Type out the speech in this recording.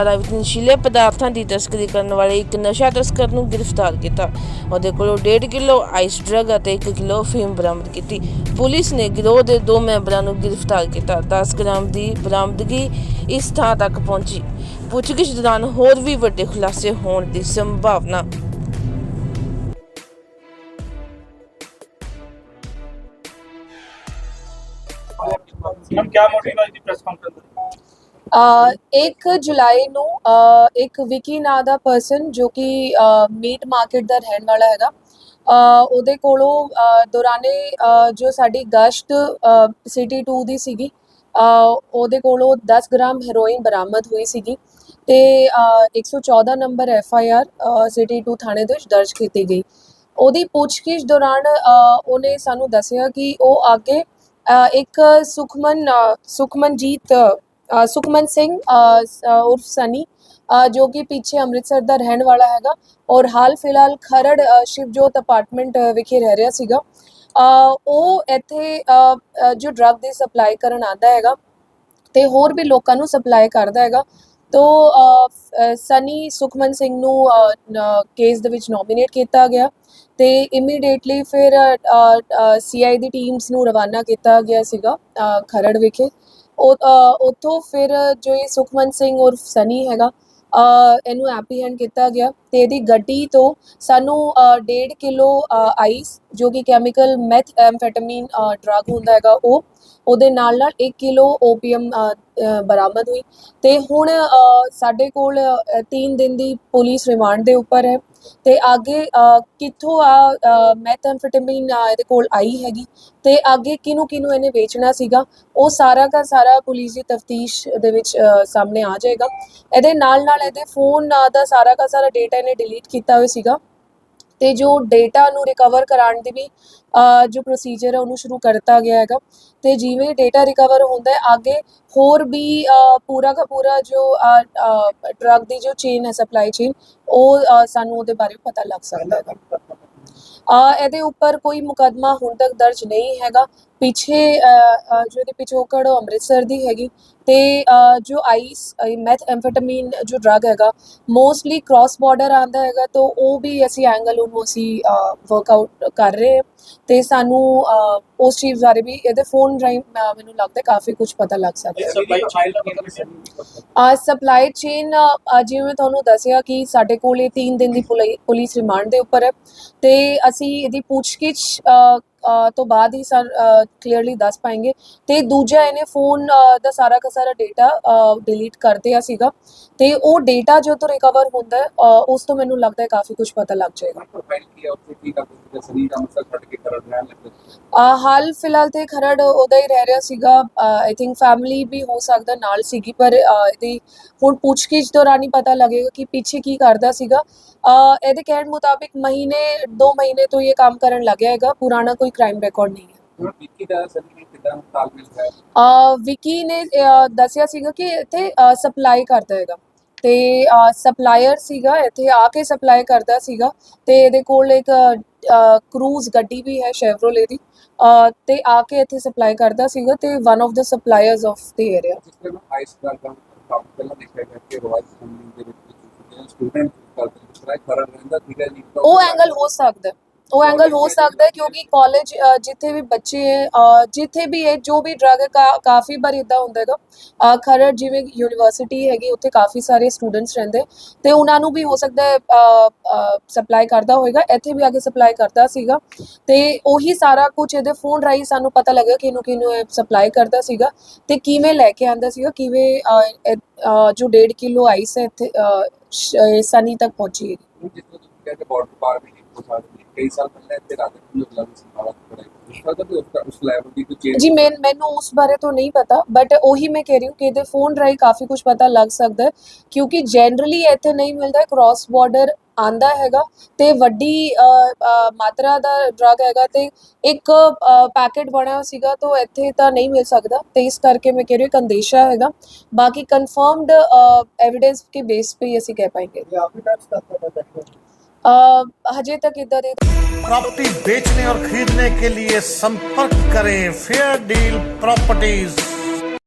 ਬਾਰਾ ਨਸ਼ੀਲੇ ਪਦਾਰਥਾਂ ਦੀ ਤਸਕਰੀ ਕਰਨ ਵਾਲੇ ਇੱਕ ਨਸ਼ਾ ਤਸਕਰ ਨੂੰ ਗ੍ਰਿਫਤਾਰ ਕੀਤਾ। ਉਹਦੇ ਕੋਲੋਂ 1.5 ਕਿਲੋ ਆਈਸ ਡਰੱਗ ਅਤੇ 1 ਕਿਲੋ ਫੀਮ ਬਰਾਮਦ ਕੀਤੀ। ਪੁਲਿਸ ਨੇ ਗਿਰੋਹ ਦੇ ਦੋ ਮੈਂਬਰਾਂ ਨੂੰ ਗ੍ਰਿਫਤਾਰ ਕੀਤਾ। 10 ਗ੍ਰਾਮ ਦੀ ਬਰਾਮਦਗੀ ਇਸ ਥਾਂ ਤੱਕ ਪਹੁੰਚੀ। ਪੁੱਛਗਿੱਛ ਦੌਰਾਨ ਹੋਰ ਵੀ ਵੱਡੇ ਖੁਲਾਸੇ ਹੋਣ ਦੀ ਸੰਭਾਵਨਾ। ਮੈਮ ਕੀ ਮੋਟਿਵ ਹੈ ਦੀ ਪ੍ਰੈਸ ਇੱਕ ਜੁਲਾਈ ਨੂੰ ਇੱਕ ਵਿਕੀ ਨਾਂ ਦਾ ਪਰਸਨ ਜੋ ਕਿ ਮੀਟ ਮਾਰਕੀਟ ਦਾ ਰਹਿਣ ਵਾਲਾ ਹੈਗਾ ਉਹਦੇ ਕੋਲੋਂ ਦੌਰਾਨੇ ਜੋ ਸਾਡੀ ਗਸ਼ਤ ਸਿਟੀ 2 ਦੀ ਸੀਗੀ ਉਹਦੇ ਕੋਲੋਂ 10 ਗ੍ਰਾਮ ਹੈਰੋਇਨ ਬਰਾਮਦ ਹੋਈ ਸੀਗੀ ਤੇ ਅ, 114 number F I R city 2 ਥਾਣੇ ਦੇ ਵਿੱਚ ਦਰਜ ਕੀਤੀ ਗਈ। ਉਹਦੀ ਪੁੱਛਗਿੱਛ ਦੌਰਾਨ ਉਹਨੇ ਸਾਨੂੰ ਦੱਸਿਆ ਕਿ ਉਹ ਅੱਗੇ ਅ, ਇੱਕ ਸੁਖਮਨ ਸੁਖਮਨਜੀਤ ਸੁਖਮਨ ਸਿੰਘ ਉਰਫ ਸਨੀ ਜੋ ਕਿ ਪਿੱਛੇ ਅੰਮ੍ਰਿਤਸਰ ਦਾ ਰਹਿਣ ਵਾਲਾ ਹੈਗਾ ਔਰ ਹਾਲ ਫਿਲਹਾਲ ਖਰੜ ਸ਼ਿਵਜੋਤ ਅਪਾਰਟਮੈਂਟ ਵਿਖੇ ਰਹਿ ਰਿਹਾ ਸੀਗਾ। ਉਹ ਇੱਥੇ ਜੋ ਡਰੱਗ ਦੀ ਸਪਲਾਈ ਕਰਨ ਆਉਂਦਾ ਹੈਗਾ ਤੇ ਹੋਰ ਵੀ ਲੋਕਾਂ ਨੂੰ ਸਪਲਾਈ ਕਰਦਾ ਹੈਗਾ, ਤੋ ਸਨੀ ਸੁਖਮਨ ਸਿੰਘ ਨੂੰ ਕੇਸ ਦੇ ਵਿੱਚ ਨੋਮੀਨੇਟ ਕੀਤਾ ਗਿਆ ਤੇ ਇਮੀਡੀਏਟਲੀ ਫਿਰ ਸੀਆਈ ਦੀ ਟੀਮਸ ਨੂੰ ਰਵਾਨਾ ਕੀਤਾ ਗਿਆ ਸੀਗਾ ਖਰੜ ਵਿਖੇ। ਉੱਥੋਂ ਫਿਰ ਜੋ ਇਹ ਸੁਖਮਨ ਸਿੰਘ ਉਰਫ ਸਨੀ ਹੈਗਾ ਇਹਨੂੰ ਐਪਰੀਹੈਂਡ ਕੀਤਾ ਗਿਆ ਤੇ ਇਹਦੀ ਗੱਡੀ ਤੋਂ ਸਾਨੂੰ 1.5 ਕਿਲੋ ਆਈਸ ਜੋ ਕਿ ਕੈਮੀਕਲ ਮੈਥ ਐਮਫੈਟਾਮੀਨ ਡਰਗ ਹੁੰਦਾ ਹੈਗਾ, ਉਹ ਉਹਦੇ ਨਾਲ ਨਾਲ 1 ਕਿਲੋ ਓਪੀਐਮ ਬਰਾਮਦ ਹੋਈ ਤੇ ਹੁਣ ਸਾਡੇ ਕੋਲ 3 ਦਿਨ ਦੀ ਪੁਲਿਸ ਰਿਮਾਂਡ ਦੇ ਉੱਪਰ ਹੈ ਤੇ ਅੱਗੇ ਕਿੱਥੋਂ ਆ ਮੈਥੈਮਫੈਟਾਮੀਨ ਇਹਦੇ ਕੋਲ ਆਈ ਹੈਗੀ ਤੇ ਅੱਗੇ ਕਿਹਨੂੰ ਕਿਹਨੂੰ ਇਹਨੇ ਵੇਚਣਾ ਸੀਗਾ, ਉਹ ਸਾਰਾ ਦਾ ਸਾਰਾ ਪੁਲਿਸ ਦੀ ਤਫਤੀਸ਼ ਦੇ ਵਿੱਚ ਸਾਹਮਣੇ ਆ ਜਾਏਗਾ। ਇਹਦੇ ਨਾਲ ਨਾਲ ਇਹਦੇ ਫੋਨ ਦਾ ਸਾਰਾ ਦਾ ਸਾਰਾ ਡੇਟਾ ਇਹਨੇ ਡਿਲੀਟ ਕੀਤਾ ਹੋਇਆ ਸੀਗਾ। ਤੇ ਜੋ ਡੇਟਾ ਨੂੰ ਰਿਕਵਰ ਕਰਾਉਣ ਦੀ ਵੀ ਜੋ ਪ੍ਰੋਸੀਜਰ ਹੈ ਉਹਨੂੰ ਸ਼ੁਰੂ ਕਰਤਾ ਗਿਆ ਹੈਗਾ। ਤੇ ਜਿਵੇਂ ਡੇਟਾ ਰਿਕਵਰ ਹੁੰਦਾ ਹੈ ਅੱਗੇ ਹੋਰ ਵੀ ਪੂਰਾ ਦਾ ਪੂਰਾ ਜੋ ਡਰਗ ਦੀ ਜੋ ਚੇਨ ਹੈ ਸਪਲਾਈ ਚੇਨ ਉਹ ਸਾਨੂੰ ਉਹਦੇ ਬਾਰੇ ਪਤਾ ਲੱਗ ਸਕਦਾ ਹੈਗਾ। ਅ, ਇਹਦੇ ਉੱਪਰ ਕੋਈ ਮੁਕੱਦਮਾ ਹੁਣ ਤੱਕ ਦਰਜ ਨਹੀਂ ਹੈਗਾ। ਪਿੱਛੇ ਜੋ ਇਹਦੀ ਪਿਛੋਕੜ ਉਹ ਅੰਮ੍ਰਿਤਸਰ ਦੀ ਹੈਗੀ। ਤੇ ਜੋ ਆਈਸ ਮੈਥ ਐਮਫੈਟਾਮੀਨ ਜੋ ਡਰਗ ਹੈਗਾ ਮੋਸਟਲੀ ਕ੍ਰਾਸ ਬਾਰਡਰ ਆਂਦਾ ਹੈਗਾ ਤਾਂ ਉਹ ਵੀ ਅਸੀਂ ਐਂਗਲ ਉਹਨੂੰ ਅਸੀਂ ਵਰਕਆਊਟ ਕਰ ਰਹੇ ਹਾਂ। ਤੇ ਸਾਨੂੰ ਉਸ ਚੀਜ਼ ਬਾਰੇ ਵੀ ਇਹਦੇ ਫੋਨ ਅ, ਮੈਨੂੰ ਲੱਗਦਾ ਕਾਫੀ ਕੁਝ ਪਤਾ ਲੱਗ ਸਕਦਾ ਹੈ। ਸਪਲਾਈ ਚੇਨ ਜਿਵੇਂ ਮੈਂ ਤੁਹਾਨੂੰ ਦੱਸਿਆ ਕਿ ਸਾਡੇ ਕੋਲ ਇਹ 3 ਦਿਨ ਦੀ ਪੁਲਿ- ਪੁਲਿਸ ਰਿਮਾਂਡ ਦੇ ਉੱਪਰ ਹੈ। ਤੇ ਅਸੀਂ ਇਹਦੀ ਪੁੱਛਗਿੱਛ ਤੋਂ ਬਾਅਦ ਹੀ ਸਰ ਕਲੀਅਰਲੀ ਦੱਸ ਪਾਏਗੇ। ਤੇ ਦੂਜਾ ਇਹਨੇ ਫੋਨ ਦਾ ਸਾਰਾ ਦਾ ਸਾਰਾ ਡੇਟਾ ਡਿਲੀਟ ਕਰ ਦਿਆ ਸੀਗਾ। ਤੇ ਉਹ ਡੇਟਾ ਜੋ ਤੋਂ ਰਿਕਵਰ ਹੁੰਦਾ ਉਸ ਤੋਂ ਮੈਨੂੰ ਲੱਗਦਾ ਹੈ ਕਾਫੀ ਕੁਝ ਪਤਾ ਲੱਗ ਜਾਏਗਾ। ਪ੍ਰੋਫਾਈਲ ਕੀ ਹੈ ਉੱਥੇ? ਕੀ ਕਰਦੇ ਸਰੀਰ ਦਾ ਮਸਲ ਕੱਟ ਕੇ ਕਰਨ ਰਹਿਣ ਲੱਗੇ ਅ, ਹਾਲ ਫਿਲਹਾਲ ਤੇ ਖਰੜ ਉਹਦਾ ਹੀ ਰਹਿ ਰਿਹਾ ਸੀਗਾ। ਆਈ ਥਿੰਕ ਫੈਮਿਲੀ ਵੀ ਹੋ ਸਕਦਾ ਨਾਲ ਸੀਗੀ ਪਰ ਇਹਦੀ ਹੁਣ ਪੁੱਛਗਿੱਛ ਦੌਰਾਨ ਹੀ ਪਤਾ ਲੱਗੇਗਾ ਕਿ ਪਿੱਛੇ ਕੀ ਕਰਦਾ ਸੀਗਾ। ਅ, ਇਹਦੇ ਕਹਿਣ ਮੁਤਾਬਿਕ ਮਹੀਨੇ 2 ਮਹੀਨੇ ਤੋਂ ਇਹ ਕੰਮ ਕਰਨ ਲੱਗਿਆ ਹੈਗਾ। ਪੁਰਾਣਾ ਕੋਈ ਕ੍ਰਾਈਮ ਰਿਕਾਰਡ ਨਹੀਂ ਹੈ। ਹੁਣ ਵਿੱਕੀ ਦਾ ਸਰੀਰ ਕਿਦਾਂ ਤਾਲਮੇਲ ਹੈ? ਅ, ਵਿਕੀ ਨੇ ਅ, ਦੱਸਿਆ ਸੀਗਾ ਕਿ ਇੱਥੇ ਸਪਲਾਈ ਕਰਦਾ ਹੈਗਾ। ਤੇ ਸਪਲਾਇਰ ਸੀਗਾ ਇੱਥੇ ਆ ਕੇ ਸਪਲਾਈ ਕਰਦਾ ਸੀਗਾ। ਤੇ ਇਹਦੇ ਕੋਲ ਇੱਕ ਕਰੂਜ਼ ਗੱਡੀ ਵੀ ਹੈ ਸ਼ੈਵਰੋਲੇ ਦੀ। ਤੇ ਆ ਕੇ ਇੱਥੇ ਸਪਲਾਈ ਕਰਦਾ ਸੀਗਾ ਤੇ ਵਨ ਆਫ ਦਾ ਸਪਲਾਇਰਸ ਆਫ ਦੀ ਏਰੀਆ ਜਿਸ ਤਰ੍ਹਾਂ ਆਈਸ ਦਾ ਕੰਮ ਪਹਿਲਾਂ ਦੇਖਿਆ ਗਿਆ ਕਿ ਰੋਇਲ ਫੈਮਿਲੀ ਦੇ ਵਿੱਚ ਸਟੂਡੈਂਟ ਕਰਦੇ ਤਰ੍ਹਾਂ ਕਰਨ ਰਹਿੰਦਾ ਸੀਗਾ ਜੀ। ਤਾਂ ਉਹ ਐਂਗਲ ਹੋ ਸਕਦਾ। ਹੈ। ਉਹ ਐਂਗਲ ਹੋ ਸਕਦਾ ਹੈ ਕਿਉਂਕਿ ਕਾਲਜ ਜਿੱਥੇ ਵੀ ਬੱਚੇ ਹੈ ਜਿੱਥੇ ਵੀ ਹੈ ਜੋ ਵੀ ਡਰਗ ਕਾਫੀ ਵਾਰ ਇਦਾਂ ਹੁੰਦਾ ਹੈਗਾ। ਖਰੜ ਜਿਵੇਂ ਯੂਨੀਵਰਸਿਟੀ ਹੈਗੀ ਉੱਥੇ ਕਾਫੀ ਸਾਰੇ ਸਟੂਡੈਂਟਸ ਰਹਿੰਦੇ। ਤੇ ਉਹਨਾਂ ਨੂੰ ਵੀ ਹੋ ਸਕਦਾ ਹੈ ਸਪਲਾਈ ਕਰਦਾ ਹੋਵੇਗਾ ਇੱਥੇ ਵੀ ਆ ਕੇ ਸਪਲਾਈ ਕਰਦਾ ਸੀਗਾ। ਤੇ ਉਹੀ ਸਾਰਾ ਕੁਝ ਇਹਦੇ ਫੋਨ ਰਾਹੀਂ ਸਾਨੂੰ ਪਤਾ ਲੱਗਿਆ ਕਿ ਇਹਨੂੰ ਕਿਹਨੂੰ ਸਪਲਾਈ ਕਰਦਾ ਸੀਗਾ। ਤੇ ਕਿਵੇਂ ਲੈ ਕੇ ਆਂਦਾ ਸੀਗਾ ਕਿਵੇਂ ਜੋ 1.5 ਕਿਲੋ ਆਈਸ ਹੈ ਇੱਥੇ ਸਨੀ ਤੱਕ ਪਹੁੰਚੀ ਹੈ कहते बॉर्डर पार भी नहीं हो सकती ਕਈ ਸਾਲ ਪਹਿਲਾਂ ਇੱਥੇ ਰਾਜਾ ਨੂੰ ਅਗਲਾ ਵੀ ਸੰਭਾਲਾ ਪੜਾਈ ਉਸਦਾ ਵੀ ਉਸਦਾ ਉਸ ਲੈਵਲ ਦੀ ਕੋਈ ਚੇਂਜ ਜੀ ਮੈਂ ਮੈਨੂੰ ਉਸ ਬਾਰੇ ਤੋਂ ਨਹੀਂ ਪਤਾ ਬਟ ਉਹੀ ਮੈਂ ਕਹਿ ਰਹੀ ਹਾਂ ਕਿ ਇਹਦੇ ਫੋਨ ਰਾਈ ਕਾਫੀ ਕੁਝ ਪਤਾ ਲੱਗ ਸਕਦਾ ਹੈ, ਕਿਉਂਕਿ ਜਨਰਲੀ ਇੱਥੇ ਨਹੀਂ ਮਿਲਦਾ ਕ੍ਰਾਸ ਬਾਰਡਰ ਆਂਦਾ ਹੈਗਾ ਤੇ ਵੱਡੀ ਮਾਤਰਾ ਦਾ ਡਰਗ ਹੈਗਾ ਤੇ ਇੱਕ ਪੈਕੇਟ ਬਣਿਆ ਹੋਇਆ ਸੀਗਾ ਤਾਂ ਇੱਥੇ ਤਾਂ ਨਹੀਂ ਮਿਲ ਸਕਦਾ। ਤੇ ਇਸ ਕਰਕੇ ਮੈਂ ਕਹਿ ਰਹੀ ਹਾਂ ਇੱਕ ਅੰਦੇਸ਼ਾ ਹੈਗਾ। ਬਾਕੀ ਕਨਫਰਮਡ ਐਵੀਡੈਂਸ ਕੇ ਬੇਸ ਤੇ ਅਸੀਂ ਕਹਿ ਪਾਏਂਗੇ। हजे तक इधर प्रॉपर्टी बेचने और खरीदने के लिए संपर्क करें फेयर डील प्रॉपर्टीज